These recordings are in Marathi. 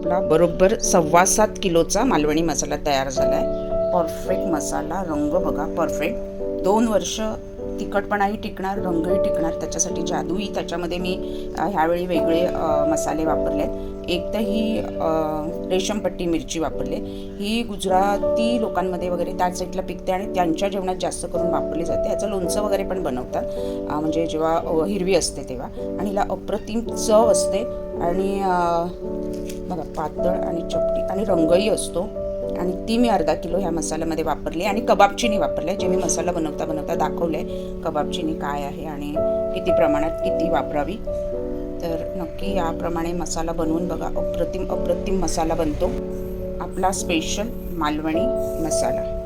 आपला बरोबर सव्वा सात किलोचा मालवणी मसाला तयार झाला आहे परफेक्ट मसाला रंग बघा परफेक्ट दोन वर्ष तिखटपणाही टिकणार रंगही टिकणार त्याच्यासाठी जादूही त्याच्यामध्ये मी ह्यावेळी वेगळे मसाले वापरले आहेत एक तर ही रेशमपट्टी मिरची वापरली. ही गुजराती लोकांमध्ये वगैरे त्या साईडला पिकते आणि त्यांच्या जेवणात जास्त करून वापरली जाते. याचं लोणचं वगैरे पण बनवतात. म्हणजे जेव्हा हिरवी असते तेव्हा. आणि हिला अप्रतिम चव असते. आणि बघा पातळ आणि चपटी आणि रंगही असतो. आणि ती मी अर्धा किलो ह्या मसाल्यामध्ये वापरली आणि कबाब चिनी जे मी मसाला बनवता बनवता दाखवले कबाब चिनी काय आहे आणि किती प्रमाणात किती वापरावी. तर नक्की याप्रमाणे मसाला बनवून बघा अप्रतिम अप्रतिम मसाला बनतो. आपला स्पेशल मालवणी मसाला.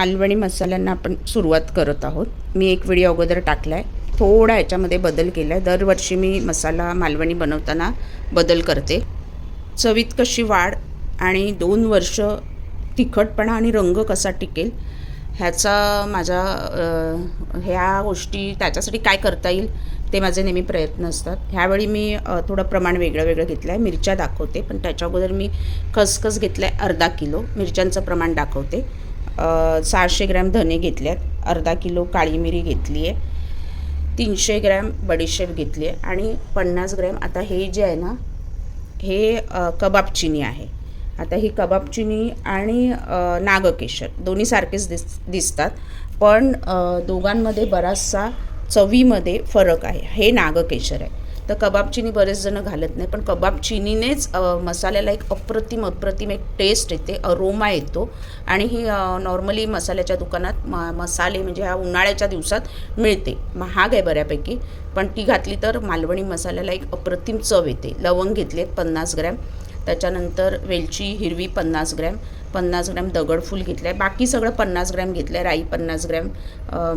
मालवणी मसाल्यांना आपण सुरुवात करत आहोत. मी एक व्हिडिओ अगोदर टाकला आहे थोडा याच्यामध्ये बदल केला आहे दरवर्षी मी मसाला मालवणी बनवताना बदल करते. चवीत कशी वाढ आणि दोन वर्ष तिखटपणा आणि रंग कसा टिकेल ह्याचा माझा ह्या गोष्टी त्याच्यासाठी काय करता येईल ते माझे नेहमी प्रयत्न असतात. ह्यावेळी मी थोडं प्रमाण वेगळं वेगळं घेतलं आहे मिरच्या दाखवते पण त्याच्या अगोदर मी खसखस घेतलं आहे अर्धा किलो. मिरच्यांचं प्रमाण दाखवते. सहाशे ग्रॅम धने घेतल्यात अर्धा किलो काळी मिरी घेतली आहे तीनशे ग्रॅम बडीशेप घेतली आहे आणि पन्नास ग्रॅम आता हे जे आहे ना हे कबाब चिनी आहे. आता ही कबाब चिनी आणि नागकेशर दोन्ही सारखेच दिस दिसतात. पण दोघांमध्ये बराचसा चवीमध्ये फरक आहे. हे नागकेशर आहे. तर कबाब चिनी बरेच जण घालत नाही पण कबाब चिनीनेच मसाल्याला एक अप्रतिम अप्रतिम एक टेस्ट येते अरोमा येतो. आणि ही नॉर्मली मसाल्याच्या दुकानात म मसाले म्हणजे ह्या उन्हाळ्याच्या दिवसात मिळते. महाग आहे बऱ्यापैकी पण ती घातली तर मालवणी मसाल्याला एक अप्रतिम चव येते. लवंग घेतले पन्नास ग्रॅम त्याच्यानंतर वेलची हिरवी पन्नास ग्रॅम पन्नास ग्रॅम दगडफूल घेतलं आहे बाकी सगळं पन्नास ग्रॅम घेतलं आहे राई पन्नास ग्रॅम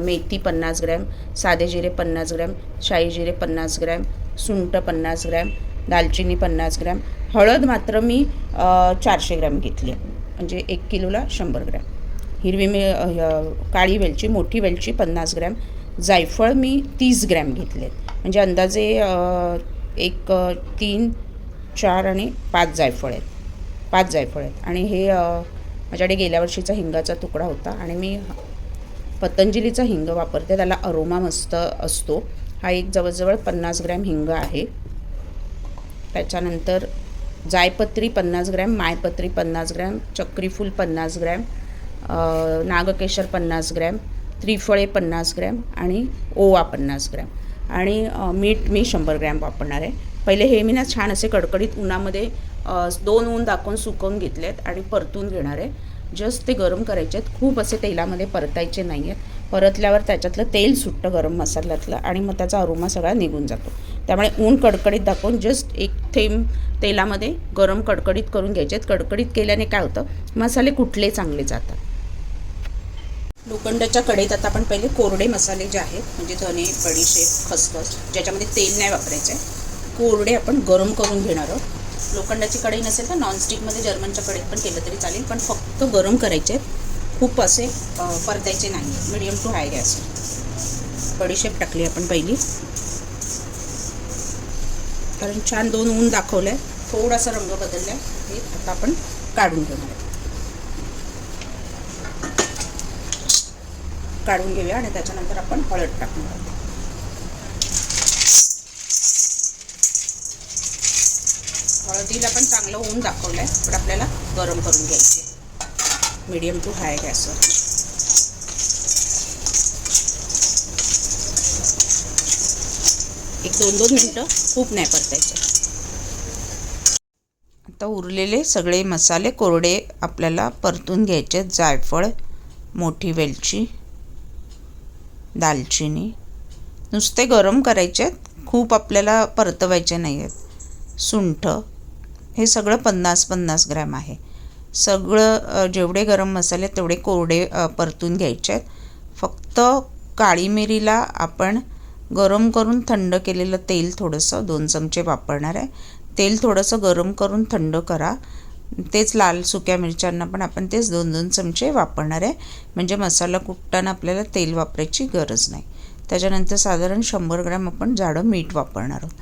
मेथी पन्नास ग्रॅम साधे जिरे पन्नास ग्रॅम शाही जिरे पन्नास ग्रॅम सुंठ पन्नास ग्रॅम दालचिनी पन्नास ग्रॅम. हळद मात्र मी चारशे ग्रॅम घेतली. आहे म्हणजे एक किलोला शंभर ग्रॅम. हिरवी मी काळी वेलची मोठी वेलची पन्नास ग्रॅम. जायफळ मी तीस ग्रॅम घेतले म्हणजे अंदाजे एक तीन चार आणि पाच जायफळ आहेत. पाच जायफळ आहेत. आणि हे माझ्याकडे गेल्या वर्षीचा हिंगाचा तुकडा होता आणि मी पतंजलीचा हिंग वापरते. त्याला अरोमा मस्त असतो. हा एक जवळजवळ पन्नास ग्रॅम हिंग आहे. त्याच्यानंतर जायपत्री पन्नास ग्रॅम मायपत्री पन्नास ग्रॅम चक्रीफूल पन्नास ग्रॅम नागकेशर पन्नास ग्रॅम त्रिफळे पन्नास ग्रॅम आणि ओवा पन्नास ग्रॅम. आणि मीठ मी शंभर ग्रॅम वापरणार आहे. पहिले हे मी ना छान असे कडकडीत उन्हामध्ये दोन ऊन दाखवून सुकवून घेतले आहेत आणि परतून घेणार आहे. जस्ट ते गरम करायचे आहेत. खूप असे तेलामध्ये परतायचे नाही आहेत. परतल्यावर त्याच्यातलं तेल सुटतं गरम मसाल्यातलं आणि मग त्याचा अरोमा सगळा निघून जातो. त्यामुळे ऊन कडकडीत दाखवून जस्ट एक थेंब तेलामध्ये गरम कडकडीत करून घ्यायचे आहेत. कडकडीत केल्याने काय होतं? मसाले कुठले चांगले जातात. लोखंडाच्या कढईत आता आपण पहिले कोरडे मसाले जे आहेत म्हणजे धने बडीशेप खसखस ज्याच्यामध्ये तेल नाही वापरायचं आहे कोरडे आपण गरम करून घेणार आहोत. लोखंडाची कढई नसेल तर नॉनस्टिकमध्ये जर्मनच्या कढईत पण केलं तरी चालेल. पण फक्त गरम करायचे आहेत. खूप असे परतायचे नाही मिडियम टू हाय गॅस बडीशेप टाकली आपण पहिली. कारण छान दोन ऊन दाखवलं आहे थोडासा रंग बदलला आहे हे आता आपण काढून घेणार आहे. काढून घेऊया आणि त्याच्यानंतर आपण हळद टाकणार आहोत. हळदीला पण चांगलं होऊन दाखवलं आहे पण आपल्याला गरम करून घ्यायचे मीडियम टू हाय गॅसवर एक दोन दोन मिनटं खूप नाही परतायचं. आता उरलेले सगळे मसाले कोरडे आपल्याला परतून घ्यायचे आहेत. जायफळ मोठी वेलची दालचिनी. नुसते गरम करायचे आहेत. खूप आपल्याला परतवायचे नाही आहेत सुंठ हे सगळं पन्नास पन्नास ग्रॅम आहे. सगळं जेवढे गरम मसाले तेवढे कोरडे परतून घ्यायचे आहेत. फक्त काळी मिरीला आपण गरम करून थंड केलेलं तेल थोडंसं दोन चमचे वापरणार आहे. तेल थोडंसं गरम करून थंड करा. तेच लाल सुक्या मिरच्यांना पण आपण तेच दोन दोन चमचे वापरणार आहे. म्हणजे मसाला कुटताना आपल्याला तेल वापरायची गरज नाही. त्याच्यानंतर साधारण शंभर ग्रॅम आपण जाडं मीठ वापरणार आहोत.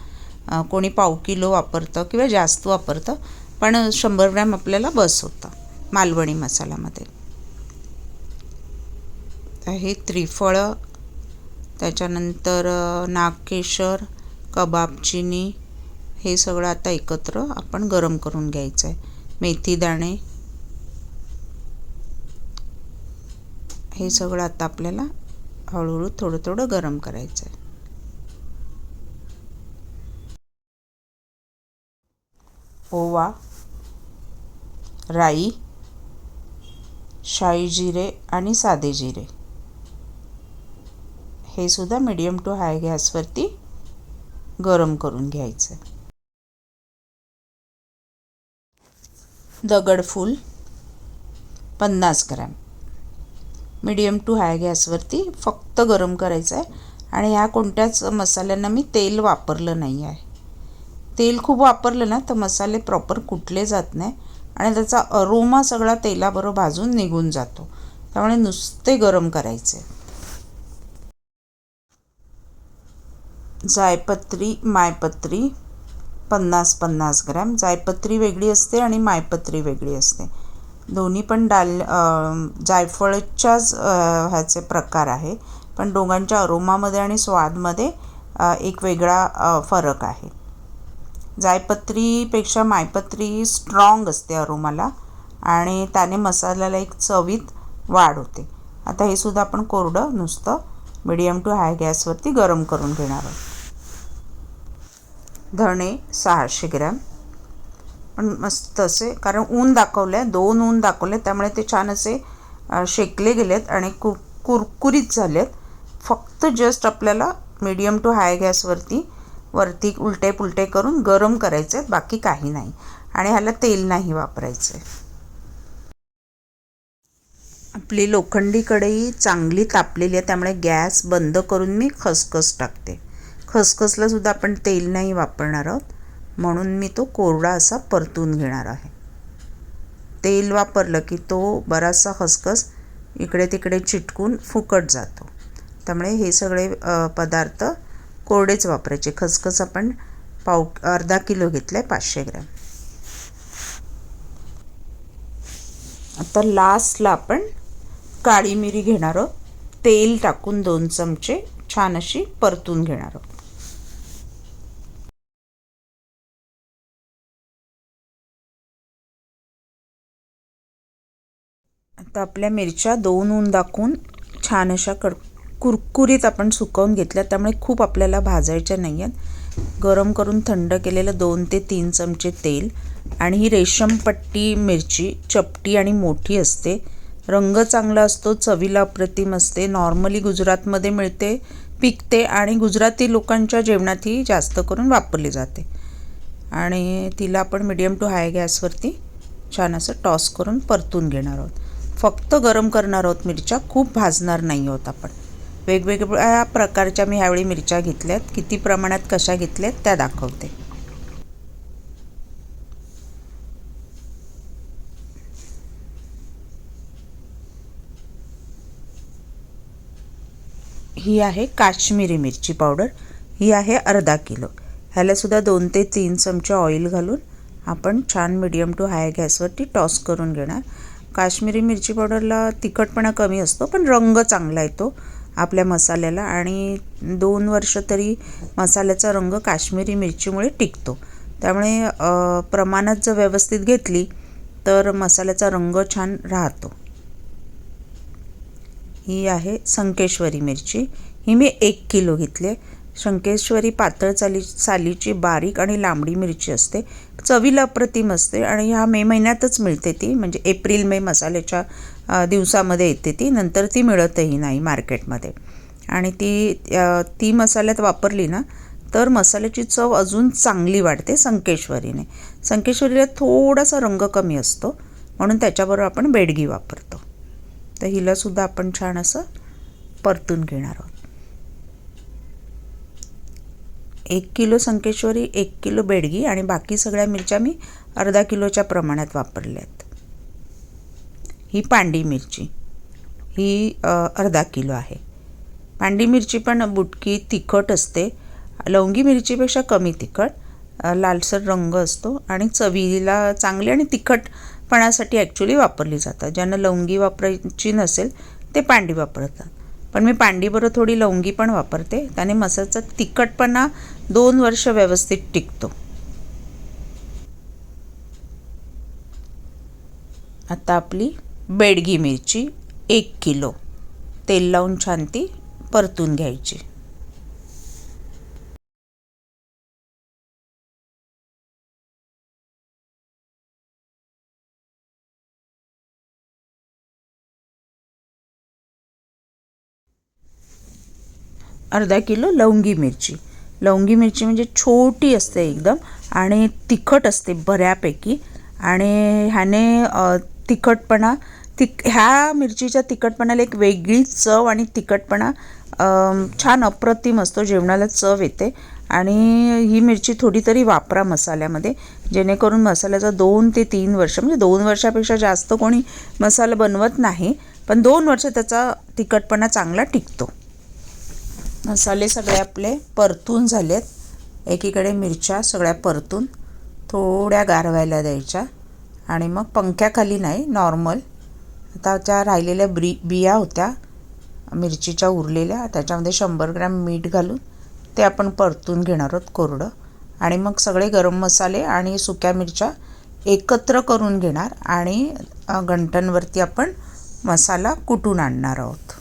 कोणी पाव किलो वापरतं किंवा जास्त वापरतं पण शंभर ग्रॅम आपल्याला बस होतं मालवणी मसाल्यामध्ये. हे त्रिफळं त्याच्यानंतर नागकेशर कबाब चिनी हे सगळं आता एकत्र आपण गरम करून घ्यायचं आहे मेथी दाणे. हे सगळं आता आपल्याला हळूहळू थोडं थोडं गरम करायचं आहे ओवा राई शाई जिरे आणि साधे जिरे. हे सुद्धा मीडियम टू हाय गॅसवरती गरम करून घ्यायचं. आहे दगडफूल पन्नास ग्रॅम. मीडियम टू हाय गॅसवरती फक्त गरम करायचं आहे आणि ह्या कोणत्याच मसाल्यांना मी तेल वापरलं नाही आहे तेल खूप वापरलं ना तर मसाले प्रॉपर कुटले जात नाही. आणि त्याचा अरोमा सगळा तेलाबरोबर भाजून निघून जातो. त्यामुळे नुसते गरम करायचे. जायपत्री मायपत्री पन्नास पन्नास ग्रॅम. जायपत्री वेगळी असते आणि मायपत्री वेगळी असते. दोन्ही पण डाल जायफळच्याच ह्याचे प्रकार आहे. पण दोघांच्या अरोमामध्ये आणि स्वादमध्ये एक वेगळा फरक आहे. जायपत्रीपेक्षा मायपत्री स्ट्रॉंग असते अरोमाला आणि त्याने मसाल्याला एक चवीत वाढ होते. आता हे सुद्धा आपण कोरडं नुसतं मिडियम टू हाय गॅसवरती गरम करून घेणार आहोत. धणे सहाशे ग्रॅम. पण मस्त असे कारण ऊन दाखवलं आहे दोन ऊन दाखवले त्यामुळे ते छान असे शेकले शेकले गेलेत आणि कु कुरकुरीत झालेत. फक्त जस्ट आपल्याला मीडियम टू हाय गॅसवरती वरती उलटे पुलटे करून गरम करायचे बाकी काही नाही. आणि ह्याला तेल नाही वापरायचे. आपली लोखंडी कढई चांगली तापलेली आहे त्यामुळे गॅस बंद करून मी खसखस टाकते. खसखसला सुद्धा आपण तेल नाही वापरणार आहोत. म्हणून मी तो कोरडा असा परतून घेणार आहे. तेल वापरलं की तो बराचसा खसखस इकडे तिकडे चिटकून फुकट जातो. त्यामुळे हे सगळे पदार्थ कोरडेच वापरायचे. खसखस आपण पाव अर्धा किलो घेतलं आहे पाचशे ग्रॅम. आता लास्टला आपण काळी मिरी घेणार आहोत. तेल टाकून दोन चमचे छान अशी परतून घेणार आहोत. आता आपल्या मिरच्या दोन ऊन दाखवून छान अशा कड कुरकुरीत आपण सुकवून घेतल्या त्यामुळे खूप आपल्याला भाजायच्या नाही आहेत गरम करून थंड केलेलं दोन ते तीन चमचे तेल आणि ही रेशमपट्टी मिरची चपटी आणि मोठी असते. रंग चांगला असतो चवीला अप्रतिम असते. नॉर्मली गुजरातमध्ये मिळते पिकते आणि गुजराती लोकांच्या जेवणात ही जास्त करून वापरली जाते. आणि तिला आपण मिडियम टू हाय गॅसवरती छान असं टॉस करून परतून घेणार आहोत. फक्त गरम करणार आहोत मिरच्या खूप भाजणार नाही आहोत आपण. वेगवेगळ्या प्रकारच्या मी ह्यावेळी मिरच्या घेतल्यात. किती प्रमाणात कशा घेतल्यात त्या दाखवते. ही आहे काश्मीरी मिरची पावडर. ही आहे अर्धा किलो. ह्यालासुद्धा दोन ते तीन चमचे ऑइल घालून आपण छान मिडियम टू हाय गॅसवरती टॉस करून घेणार. काश्मीरी मिरची पावडरला तिखटपणा कमी असतो पण रंग चांगला येतो. आपल्या मसाल्याला आणि दोन वर्ष तरी मसाल्याचा रंग काश्मीरी मिरचीमुळे टिकतो. त्यामुळे प्रमाणात जर व्यवस्थित घेतली तर मसाल्याचा रंग छान राहतो. ही आहे संकेश्वरी मिरची. ही मी एक किलो घेतली आहे. शंकेश्वरी पातळ चाली सालीची बारीक आणि लांबडी मिरची असते. चवीला अप्रतिम असते आणि ह्या मे महिन्यातच मिळते ती. म्हणजे एप्रिल मे मसाल्याच्या दिवसामध्ये येते ती नंतर ती मिळतही नाही मार्केटमध्ये. आणि ती ती मसाल्यात वापरली ना तर मसाल्याची चव अजून चांगली वाढते संकेश्वरीने. संकेश्वरीला थोडासा रंग कमी असतो म्हणून त्याच्याबरोबर आपण बेडगी वापरतो. तर हिलासुद्धा आपण छान असं परतून घेणार आहोत. एक किलो संकेश्वरी एक किलो बेडगी आणि बाकी सगळ्या मिरच्या मी अर्धा किलोच्या प्रमाणात वापरल्या आहेत ही पांडी मिरची. ही अर्धा किलो आहे. पांडी मिरची पण बुटकी तिखट असते. लवंगी मिरचीपेक्षा कमी तिखट. लालसर रंग असतो आणि चवीला चांगली आणि तिखटपणासाठी ॲक्च्युली वापरली जातात. ज्यांना लवंगी वापरायची नसेल ते पांडी वापरतात. पण मी पांडीबरोबर थोडी लवंगी पण वापरते. त्याने मसाचा तिखटपणा दोन वर्ष व्यवस्थित टिकतो. आता आपली बेडगी मिरची एक किलो. तेल लावून छान ती परतून घ्यायची. अर्धा किलो लवंगी मिरची. लवंगी मिरची म्हणजे छोटी असते एकदम आणि तिखट असते बऱ्यापैकी. आणि ह्याने तिखटपणा तिक ह्या मिरचीच्या तिखटपणाला एक वेगळी चव आणि तिखटपणा छान अप्रतिम असतो जेवणाला चव येते. आणि ही मिरची थोडी तरी वापरा मसाल्यामध्ये जेणेकरून मसाल्याचा दोन ते तीन वर्ष म्हणजे दोन वर्षापेक्षा जास्त कोणी मसाला बनवत नाही पण दोन वर्ष त्याचा तिखटपणा चांगला टिकतो. मसाले सगळे आपले परतून झालेत. एकीकडे मिरच्या सगळ्या परतून थोड्या गारवायला द्यायच्या. आणि मग पंख्याखाली नाही नॉर्मल आता त्या राहिलेल्या ब्री बिया होत्या मिरचीच्या उरलेल्या त्याच्यामध्ये शंभर ग्रॅम मीठ घालून ते आपण परतून घेणार आहोत कोरडं. आणि मग सगळे गरम मसाले आणि सुक्या मिरच्या एकत्र करून घेणार आणि अ, गंठणवरती आपण मसाला कुटून आणणार आहोत.